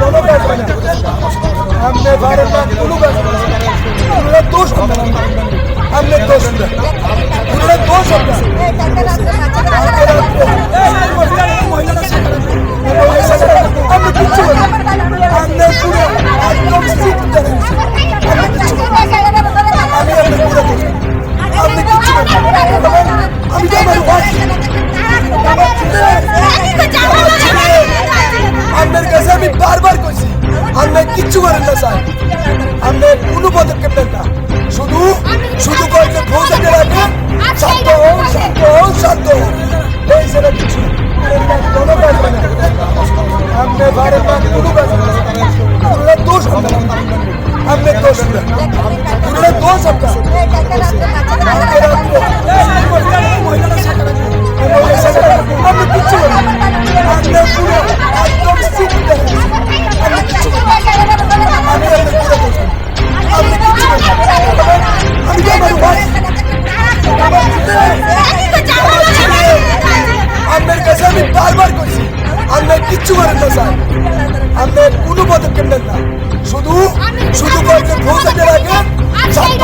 কোনো কাজ হয় না। আপনি পারেন না কোনো কাজ হয় না। আমরা দোষ আপনার দোষ আমরা দোষ আমরা আপনি আমরা পুরো একদম সিট দেন কিচ্ছু করেন না, স্যার। আপনি কোনো পদক্ষেপ নেন না। শুধু শুধু কয়েকজন ফৌজাকে রাখেন। শান্ত হোক শান্ত হোক শান্ত হোক এই সেটা কিছু কোনো কাজ না। আপনি বারে বার কোনো কাজ দোষ হবে দোষ হবে দোষ কিচ্ছু করেন না স্যার। আপনি কোনো পদক্ষেপ নেন না। শুধু শুধু কয়েকজন ভোট রাখেন ছাত্র